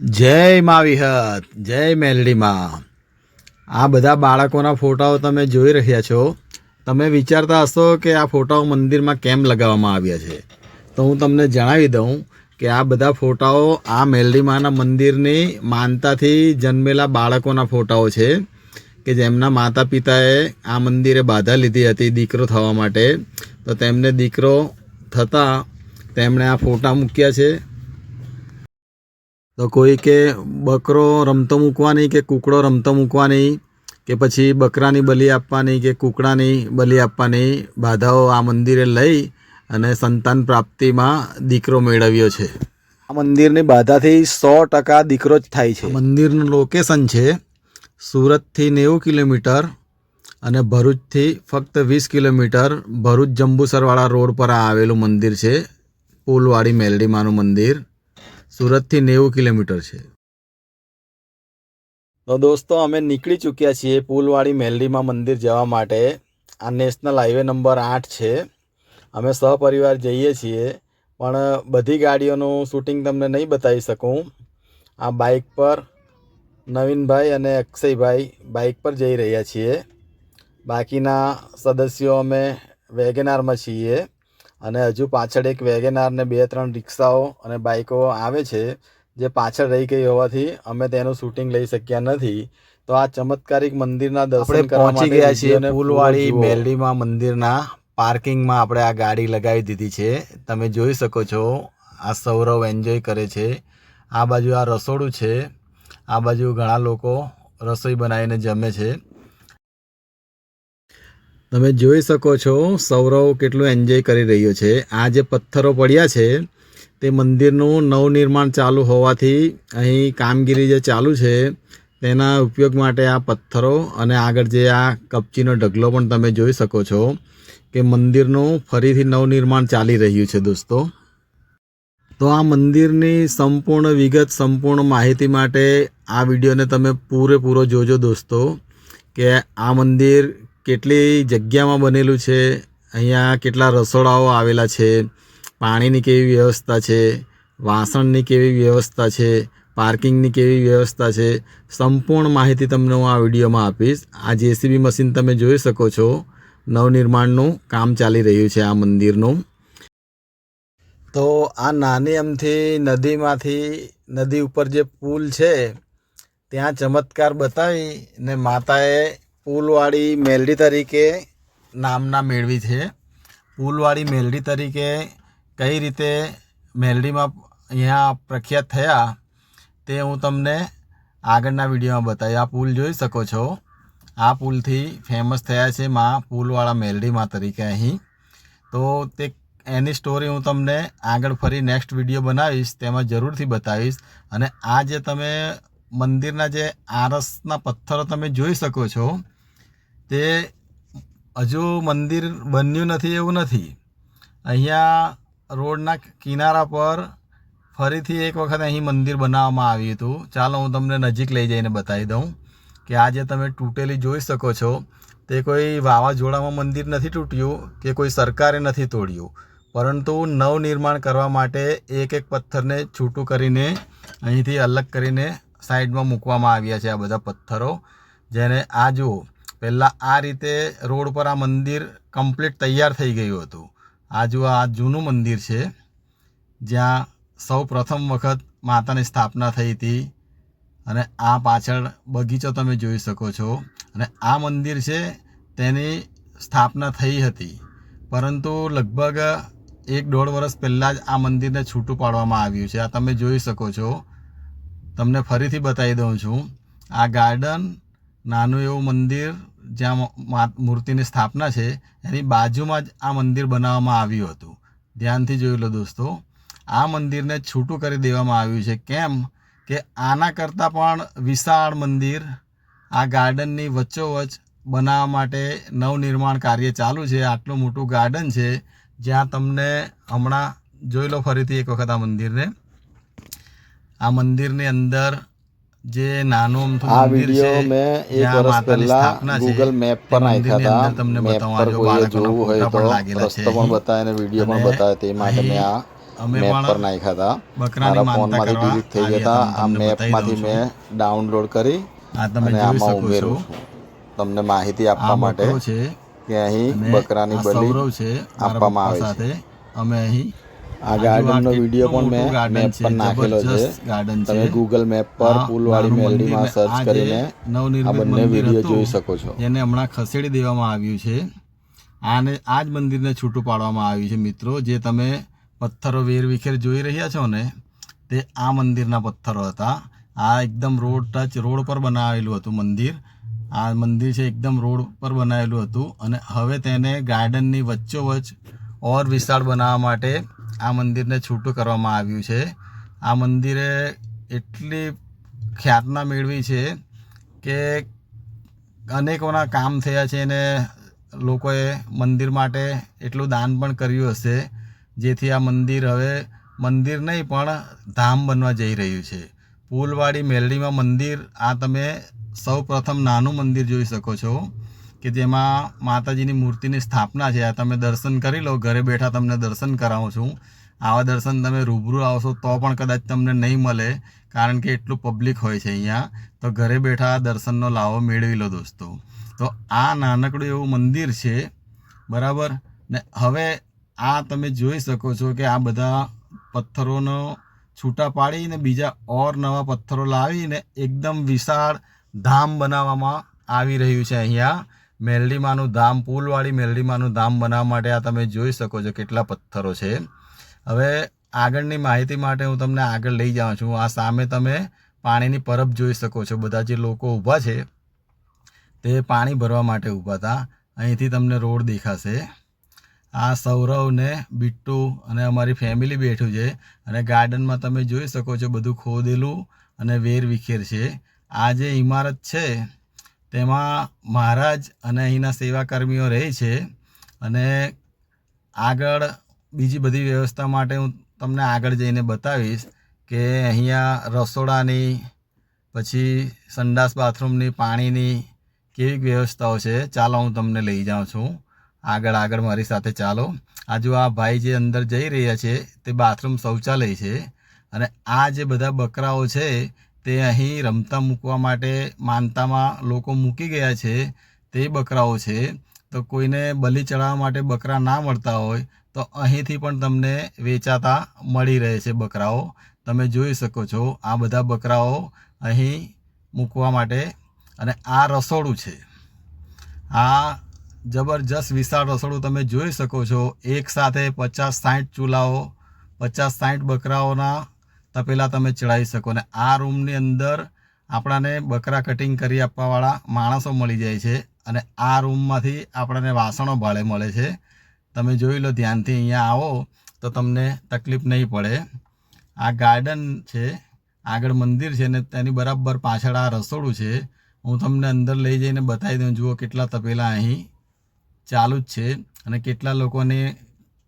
જય મા વિહત, જય મેલડીમાં આ બધા બાળકોના ફોટાઓ તમે જોઈ રહ્યા છો. તમે વિચારતા હશો કે આ ફોટાઓ મંદિરમાં કેમ લગાવવામાં આવ્યા છે. તો હું તમને જણાવી દઉં કે આ બધા ફોટાઓ આ મેલડીમાના મંદિરની માનતાથી જન્મેલા બાળકોના ફોટાઓ છે કે જેમના માતા પિતાએ આ મંદિરે બાધા લીધી હતી દીકરો થવા માટે. તો તેમને દીકરો થતાં તેમણે આ ફોટા મૂક્યા છે. તો કોઈ કે બકરો રમતો મૂકવાની કે કૂકડો રમતો મૂકવાની કે પછી બકરાની બલી આપવાની કે કૂકડાની બલી આપવાની બાધાઓ આ મંદિરે લઈ અને સંતાન પ્રાપ્તિમાં દીકરો મેળવ્યો છે. આ મંદિરની બાધાથી સો ટકા દીકરો જ થાય છે. મંદિરનું લોકેશન છે સુરતથી નેવું કિલોમીટર અને ભરૂચથી ફક્ત વીસ કિલોમીટર ભરૂચ જંબુસરવાળા રોડ પર આવેલું મંદિર છે. પુલવાડી મેલડીમાનું મંદિર. સુરતથી નેવું કિલોમીટર છે. તો દોસ્તો, અમે નીકળી ચૂક્યા છીએ પુલવાડી મેલડીમાં મંદિર જવા માટે. આ નેશનલ હાઈવે નંબર આઠ છે. અમે સહપરિવાર જઈએ છીએ, પણ બધી ગાડીઓનું શૂટિંગ તમને નહીં બતાવી શકું. આ બાઇક પર નવીનભાઈ અને અક્ષયભાઈ બાઇક પર જઈ રહ્યા છીએ. બાકીના સદસ્યો અમે વેગેનારમાં છીએ. અને હજુ પાછળ એક વેગેનાર ને બે ત્રણ રિક્ષાઓ અને બાઇકો આવે છે જે પાછળ રહી ગઈ હોવાથી અમે તેનું શૂટિંગ લઈ શક્યા નથી. તો આ ચમત્કારિક મંદિરના દર્શન કરવા પહોંચી ગયા છીએ પૂરો મેલડીમાં મંદિરના પાર્કિંગમાં આપણે આ ગાડી લગાવી દીધી છે. તમે જોઈ શકો છો આ સૌરવ એન્જોય કરે છે. આ બાજુ આ રસોડું છે. આ બાજુ ઘણા લોકો રસોઈ બનાવીને જમે છે. તમે જોઈ શકો છો, સૌરવ કેટલું એન્જોય કરી રહ્યો છે. આ જે પથ્થરો પડ્યા છે, તે મંદિરનું નવનિર્માણ ચાલુ હોવાથી અહીં કામગીરી જે ચાલુ છે, તેના ઉપયોગ માટે આ પથ્થરો અને આગળ જે આ કપચીનો ઢગલો પણ તમે જોઈ શકો છો કે મંદિરનું ફરીથી નવનિર્માણ ચાલી રહ્યું છે દોસ્તો. તો આ મંદિરની સંપૂર્ણ વિગત, સંપૂર્ણ માહિતી માટે આ વિડીયોને તમે પૂરેપૂરો જોજો દોસ્તો, કે આ મંદિર કેટલી જગ્યામાં બનેલું છે? અહીંયા કેટલા રસોડાઓ આવેલા છે? પાણીની કેવી વ્યવસ્થા છે? વાસણની કેવી વ્યવસ્થા છે? પાર્કિંગની કેવી વ્યવસ્થા છે? સંપૂર્ણ માહિતી તમને હું આ વિડીયોમાં આપીશ. આ જેસીબી મશીન તમે જોઈ શકો છો. નવનિર્માણનું કામ ચાલી રહ્યું છે આ મંદિરનું. તો આ નાની અમથી નદીમાંથી, નદી ઉપર જે પુલ છે, ત્યાં ચમત્કાર બતાવી ને માતાએ પુલવાળી મેલડી તરીકે નામના મેળવી છે. પુલવાડી મેલડી તરીકે કઈ રીતે મેલડીમાં અહીંયા પ્રખ્યાત થયા તે હું તમને આગળના વિડીયોમાં બતાવી. આ પુલ જોઈ શકો છો. આ પુલથી ફેમસ થયા છે માં પુલવાળા મેલડીમાં તરીકે અહીં. તો તે એની સ્ટોરી હું તમને આગળ ફરી નેક્સ્ટ વીડિયો બનાવીશ તેમાં જરૂરથી બતાવીશ. અને આ જે તમે મંદિરના જે આરસના પથ્થરો તમે જોઈ શકો છો તે હજુ મંદિર બન્યું નથી એવું નથી. અહીંયા રોડના કિનારા પર ફરીથી એક વખત અહીં મંદિર બનાવવામાં આવ્યું હતું. ચાલો હું તમને નજીક લઈ જઈને બતાવી દઉં કે આ જે તમે તૂટેલી જોઈ શકો છો, તે કોઈ વાવાઝોડામાં મંદિર નથી તૂટ્યું કે કોઈ સરકારે નથી તોડ્યું. પરંતુ નવનિર્માણ કરવા માટે એક એક પથ્થરને છૂટું કરીને અહીંથી અલગ કરીને સાઈડમાં મૂકવામાં આવ્યા છે આ બધા પથ્થરો. જેને આ જુઓ પહેલાં આ રીતે રોડ પર આ મંદિર કમ્પ્લીટ તૈયાર થઈ ગયું હતું. આજુ આ જૂનું મંદિર છે, જ્યાં સૌ પ્રથમ વખત માતાની સ્થાપના થઈ હતી અને આ પાછળ બગીચો તમે જોઈ શકો છો. અને આ મંદિર છે તેની સ્થાપના થઈ હતી. પરંતુ લગભગ એક દોઢ વર્ષ પહેલાં જ આ મંદિરને છૂટું પાડવામાં આવ્યું છે. આ તમે જોઈ શકો છો. તમને ફરીથી બતાવી દઉં છું. આ ગાર્ડન નાનું એવું મંદિર જ્યાં મૂર્તિની સ્થાપના છે, એની બાજુમાં જ આ મંદિર બનાવવામાં આવ્યું હતું. ધ્યાનથી જોયું લો દોસ્તો. આ મંદિરને છૂટું કરી દેવામાં આવ્યું છે. કેમ કે આના કરતાં પણ વિશાળ મંદિર આ ગાર્ડનની વચ્ચોવચ્ચ બનાવવા માટે નવનિર્માણ કાર્ય ચાલુ છે. આટલું મોટું ગાર્ડન છે, જ્યાં તમને હમણાં જોઈ લો ફરીથી એક વખત આ મંદિરને. આ મંદિરની અંદર જે નાનું આ વીડિયો મેં એક વર્ષ પહેલા ગૂગલ મેપ પર નાખ્યા તમને હતા. મેપ પર કોઈએ જોવું હોય તો રસ્તો પણ બતાવે અને વીડિયો પણ બતાવે તે માટે મેં આ મેપ પર નાખ્યા હતા. મારા ફોનમાંથી ડિલીટ થઈ ગયા હતા આ મેપમાંથી મેં ડાઉનલોડ કરી અને આમાં ઉમેરું છું. તમને માહિતી આપવા માટે કે અહીં બકરાની બલી છે આપવામાં આવે છે. અમે અહીં આ ગાર્ડનનો વીડિયો પણ મેં મેપ પર નાખેલો છે. તમે ગૂગલ મેપ પર નાનું મેલડીમાં સર્ચ કરીને આ બંને વીડિયો જોઈ શકો છો. જેને હમણાં ખસેડી દેવામાં આવ્યું છે. આને આ જ મંદિરને છૂટું પાડવામાં આવ્યું છે મિત્રો. જે તમે પથ્થરો વેરવિખેર જોઈ રહ્યા છો ને તે આ મંદિરના પથ્થરો હતા. આ એકદમ રોડ ટચ રોડ પર બનાવેલું હતું મંદિર. આ મંદિર છે એકદમ રોડ પર બનાવેલું હતું અને હવે તેને ગાર્ડનની વચ્ચોવચ્ચ ઓર વિશાળ બનાવવા માટે આ મંદિરને છૂટું કરવામાં આવ્યું છે. આ મંદિરે એટલી ખ્યાતના મેળવી છે કે અનેકોના કામ થયા છે અને લોકોએ મંદિર માટે એટલું દાન પણ કર્યું હશે, જેથી આ મંદિર હવે મંદિર નહીં પણ ધામ બનવા જઈ રહ્યું છે. પુલવાડી મેલડીમાં મંદિર આ તમે સૌ પ્રથમ નાનું મંદિર જોઈ શકો છો. કે જેમાં માતાજીની મૂર્તિની સ્થાપના છે, આ તમે દર્શન કરી લો, ઘરે બેઠા તમને દર્શન કરાવું છું. આવા દર્શન તમે રૂબરૂ આવશો તો પણ કદાચ તમને નહીં મળે, કારણ કે એટલું પબ્લિક હોય છે અહીંયા. તો ઘરે બેઠા દર્શનનો લાવો મેળવી લો દોસ્તો. તો આ નાનકડું એવું મંદિર છે, બરાબર? ને હવે આ તમે જોઈ શકો છો કે આ બધા પથ્થરોનો છૂટા પાડીને બીજા ઓર નવા પથ્થરો લાવીને એકદમ વિશાળ ધામ બનાવવામાં આવી રહ્યું છે અહીંયા. મેલડીમાનું ધામ, પુલવાળી મેલડીમાનું ધામ બનાવવા માટે આ તમે જોઈ શકો છો કેટલા પથ્થરો છે. હવે આગળની માહિતી માટે હું તમને આગળ લઈ જાઉં છું. આ સામે તમે પાણીની પરબ જોઈ શકો છો. બધા જે લોકો ઊભા છે તે પાણી ભરવા માટે ઊભા હતા. અહીંથી તમને રોડ દેખાશે. આ સૌરવ ને બિટ્ટુ અને અમારી ફેમિલી બેઠું છે અને ગાર્ડનમાં તમે જોઈ શકો છો બધું ખોદેલું અને વેર વિખેર છે. આ જે ઇમારત છે તેમાં મહારાજ અને અહીંના સેવા કર્મીઓ રહે છે અને આગળ બીજી બધી વ્યવસ્થા માટે હું તમને આગળ જઈને બતાવીશ કે અહીંયા રસોડાની, પછી સંડાસ બાથરૂમની પાણીની કેવી વ્યવસ્થાઓ છે. ચાલો હું તમને લઈ જાઉં છું. આગળ આગળ મારી સાથે ચાલો. આજુ આ ભાઈ જે અંદર જઈ રહ્યા છે તે બાથરૂમ શૌચાલય છે અને આ જે બધા બકરાઓ છે તે અહીં રમતા મૂકવા માટે માનતામાં લોકો મૂકી ગયા છે, તે બકરાઓ છે. તો કોઈને બલી ચડાવવા માટે બકરા ના મળતા હોય, તો અહીંથી પણ તમને વેચાતા મળી રહે છે બકરાઓ. તમે જોઈ શકો છો, આ બધા બકરાઓ અહીં મૂકવા માટે અને આ રસોડું છે. આ જબરજસ્ત વિશાળ રસોડું તમે જોઈ શકો છો. એક સાથે પચાસ સાઠ ચૂલાઓ, પચાસ સાઠ બકરાઓના તપેલા તમે ચડાવી શકો. ને આ રૂમની અંદર આપણાને બકરા કટિંગ કરી આપવાવાળા માણસો મળી જાય છે. અને આ રૂમમાંથી આપણને વાસણો ભાડે મળે છે. તમે જોઈ લો ધ્યાનથી અહીંયા આવો તો તમને તકલીફ નહીં પડે. આ ગાર્ડન છે. આગળ મંદિર છે ને તેની બરાબર પાછળ આ રસોડું છે. હું તમને અંદર લઈ જઈને બતાવી દઉં. જુઓ કેટલા તપેલા અહીં ચાલુ જ છે અને કેટલા લોકોને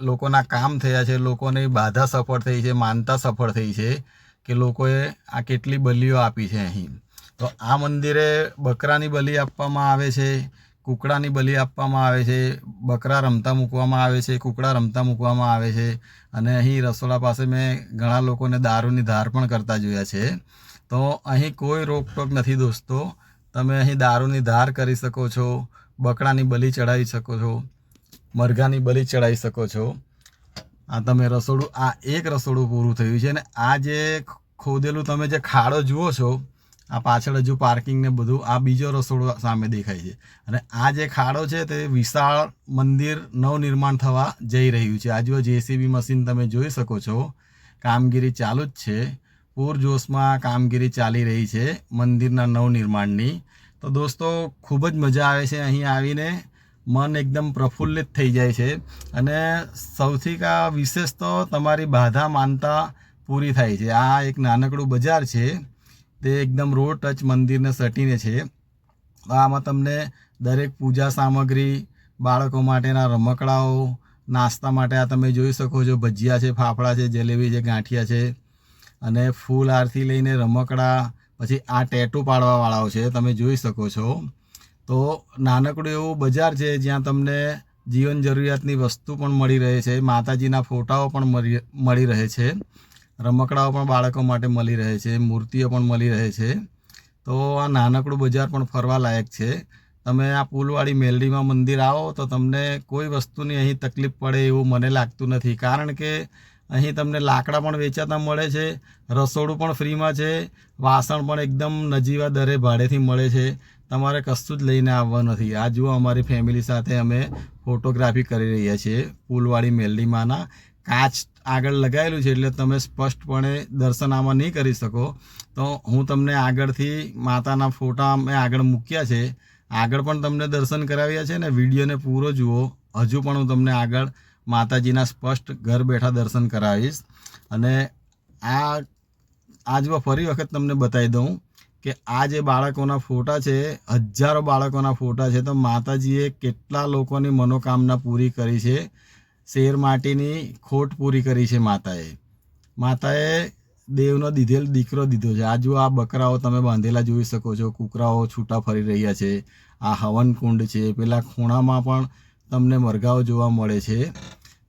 લોકોના કામ થયા છે, લોકોને બાધા સફળ થઈ છે, માનતા સફળ થઈ છે કે લોકોએ આ કેટલી બલીઓ આપી છે અહીં. તો આ મંદિરે બકરાની બલી આપવામાં આવે છે, કુકડાની બલી આપવામાં આવે છે, બકરા રમતા મૂકવામાં આવે છે, કુકડા રમતા મૂકવામાં આવે છે અને અહીં રસોડા પાસે મેં ઘણા લોકોને દારૂની ધાર પણ કરતા જોયા છે. તો અહીં કોઈ રોકટોક નથી દોસ્તો. તમે અહીં દારૂની ધાર કરી શકો છો, બકરાની બલી ચડાવી શકો છો. મરઘાની બલી ચડાવી શકો છો. આ તમે રસોડું, આ એક રસોડું પૂરું થયું છે અને આ જે ખોદેલું તમે જે ખાડો જુઓ છો, આ પાછળ હજુ પાર્કિંગ ને બધું, આ બીજો રસોડો સામે દેખાય છે. અને આ જે ખાડો છે તે વિશાળ મંદિર નવનિર્માણ થવા જઈ રહ્યું છે. આજુ જેસીબી મશીન તમે જોઈ શકો છો. કામગીરી ચાલુ જ છે. પૂરજોશમાં કામગીરી ચાલી રહી છે મંદિરના નવનિર્માણની. તો દોસ્તો, ખૂબ જ મજા આવે છે અહીં આવીને. મન એકદમ પ્રફુલ્લિત થઈ જાય છે. અને સૌથી કા વિશેષ તો તમારી બાધા માનતા પૂરી થાય છે. આ એક નાનકડું બજાર છે. તે એકદમ રોડ ટચ મંદિરને સટીને છે. આમાં તમને દરેક પૂજા સામગ્રી, બાળકો માટેના રમકડાઓ, નાસ્તા માટે આ તમે જોઈ શકો છો. ભજીયા છે, ફાફડા છે, જલેબી છે, ગાંઠિયા છે. અને ફૂલ આરતી લઈને રમકડા, પછી આ ટેટુ પાડવાવાળાઓ છે. તમે જોઈ શકો છો. તો નાનકડું એવું બજાર છે જ્યાં તમને જીવન જરૂરિયાતની વસ્તુ પણ મળી રહે છે, માતાજીના ફોટાઓ પણ મળી રહે છે, રમકડાઓ પણ બાળકો માટે મળી રહે છે, મૂર્તિઓ પણ મળી રહે છે. તો આ નાનકડું બજાર પણ ફરવા લાયક છે. તમે આ પુલવાડી મેલડીમાં મંદિર આવો તો તમને કોઈ વસ્તુની અહીં તકલીફ પડે એવું મને લાગતું નથી. કારણ કે અહીં તમને લાકડા પણ વેચાતા મળે છે, રસોડું પણ ફ્રીમાં છે, વાસણ પણ એકદમ નજીવા દરે ભાડેથી મળે છે. તમારે કશું જ લઈને આવવાનું નથી. આ જુઓ, અમારી ફેમિલી સાથે અમે ફોટોગ્રાફી કરી રહ્યા છીએ પુલવાડી મેલડીમાંના. કાચ આગળ લગાવેલું છે એટલે તમે સ્પષ્ટપણે દર્શન આમાં નહીં કરી શકો. તો હું તમને આગળથી માતાના ફોટા અમે આગળ મૂક્યા છે. આગળ પણ તમને દર્શન કરાવ્યા છે ને વિડીયોને પૂરો જુઓ. હજુ પણ હું તમને આગળ માતાજીના સ્પષ્ટ ઘર બેઠા દર્શન કરાવીશ. અને આ, આજ ફરી વખત તમને બતાવી દઉં. કે આ જે બાળકોના ફોટા છે, હજારો બાળકોના ફોટા છે, તો માતાજીએ કેટલા લોકોની મનોકામના પૂરી કરી છે? શેર માટીની ખોટ પૂરી કરી છે માતાએ. માતાએ દેવનો દીધેલ દીકરો દીધો છે. આ જો આ બકરાઓ તમે બાંધેલા જોઈ શકો છો, કૂકરાઓ છૂટા ફરી રહ્યા છે, આ હવન કુંડ છે, પેલા ખૂણામાં પણ તમને મરઘાઓ જોવા મળે છે.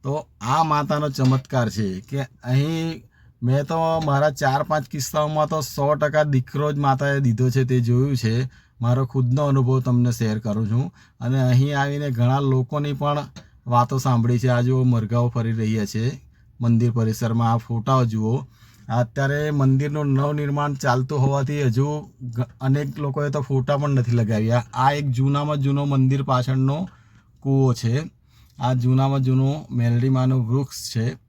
તો આ માતાનો ચમત્કાર છે કે અહીં મેં તો મારા ચાર પાંચ કિસ્સાઓમાં તો સો ટકા દીકરો જ માતાએ દીધો છે તે જોયું છે. મારો ખુદનો અનુભવ તમને શેર કરું છું. અને અહીં આવીને ઘણા લોકોની પણ વાતો સાંભળી છે. આ જુઓ, મરઘાઓ ફરી રહ્યા છે. મંદિર પરિસરમાં આ ફોટાઓ જુઓ. અત્યારે મંદિરનું નવનિર્માણ ચાલતું હોવાથી હજુ અનેક લોકોએ તો ફોટા પણ નથી લગાવ્યા. આ એક જૂનામાં જૂનો મંદિર પાછળનો કૂવો છે. આ જૂનામાં જૂનું મેલડીમાંનું વૃક્ષ છે.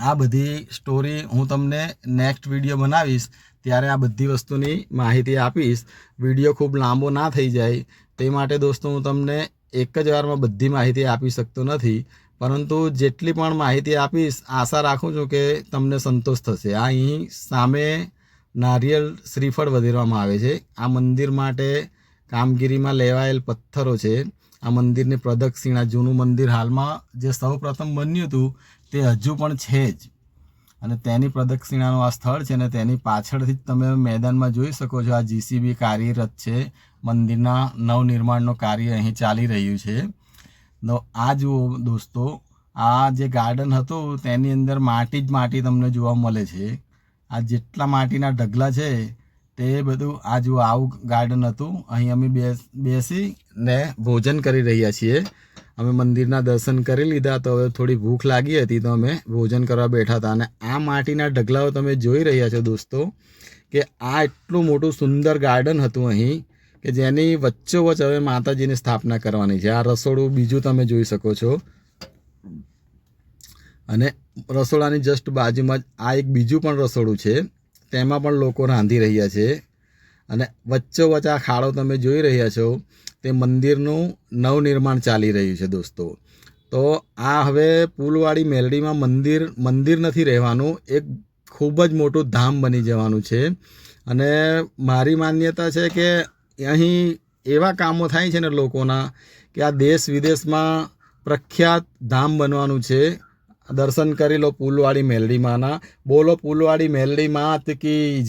આ બધી સ્ટોરી હું તમને નેક્સ્ટ વીડિયો બનાવીશ, ત્યારે આ બધી વસ્તુની માહિતી આપીશ. વીડિયો ખૂબ લાંબો ના થઈ જાય. તે માટે દોસ્તો હું તમને એક જ વારમાં બધી માહિતી આપી શકતો નથી. પરંતુ જેટલી પણ માહિતી આપીશ, આશા રાખું છું કે તમને સંતોષ થશે. આ અહીં સામે નારિયેલ શ્રીફળ વધેરવામાં આવે છે. આ મંદિર માટે કામગીરીમાં લેવાયેલ પથ્થરો છે. આ મંદિરની પ્રદક્ષિણા જૂનું મંદિર હાલમાં જે સૌ પ્રથમ બન્યું હતું તે હજુ પણ છે જ. અને તેની પ્રદક્ષિણાનું આ સ્થળ છે ને તેની પાછળથી જ તમે મેદાનમાં જોઈ શકો છો આ જીસીબી કાર્યરત છે. મંદિરના નવનિર્માણનું કાર્ય અહીં ચાલી રહ્યું છે. તો આ જુઓ દોસ્તો, આ જે ગાર્ડન હતું તેની અંદર માટી જ માટી તમને જોવા મળે છે. આ જેટલા માટીના ઢગલા છે તે બધું આ જુઓ આવું ગાર્ડન હતું. અહીં અમે બેસી ને ભોજન કરી રહ્યા છીએ. અમે મંદિરના દર્શન કરી લીધા તો હવે થોડી ભૂખ લાગી હતી તો અમે ભોજન કરવા બેઠા હતા. અને આ માટીના ઢગલાઓ તમે જોઈ રહ્યા છો દોસ્તો કે આ એટલું મોટું સુંદર ગાર્ડન હતું અહીં કે જેની વચ્ચોવચ્ચ હવે માતાજીની સ્થાપના કરવાની છે. આ રસોડું બીજું તમે જોઈ શકો છો. અને રસોડાની જસ્ટ બાજુમાં જ આ એક બીજું પણ રસોડું છે. તેમાં પણ લોકો રાંધી રહ્યા છે. અને વચ્ચોવચ આ ખાડો તમે જોઈ રહ્યા છો, તે મંદિરનું નવનિર્માણ ચાલી રહ્યું છે દોસ્તો. તો આ હવે પુલવાડી મેલડીમાં મંદિર મંદિર નથી રહેવાનું, એક ખૂબ જ મોટું ધામ બની જવાનું છે. અને મારી માન્યતા છે કે અહીં એવા કામો થાય છે ને લોકોના કે આ દેશ વિદેશમાં પ્રખ્યાત ધામ બનવાનું છે. દર્શન કરી લો પુલવાડી મેલડીમાંના. બોલો પુલવાડી મેલડી માત કી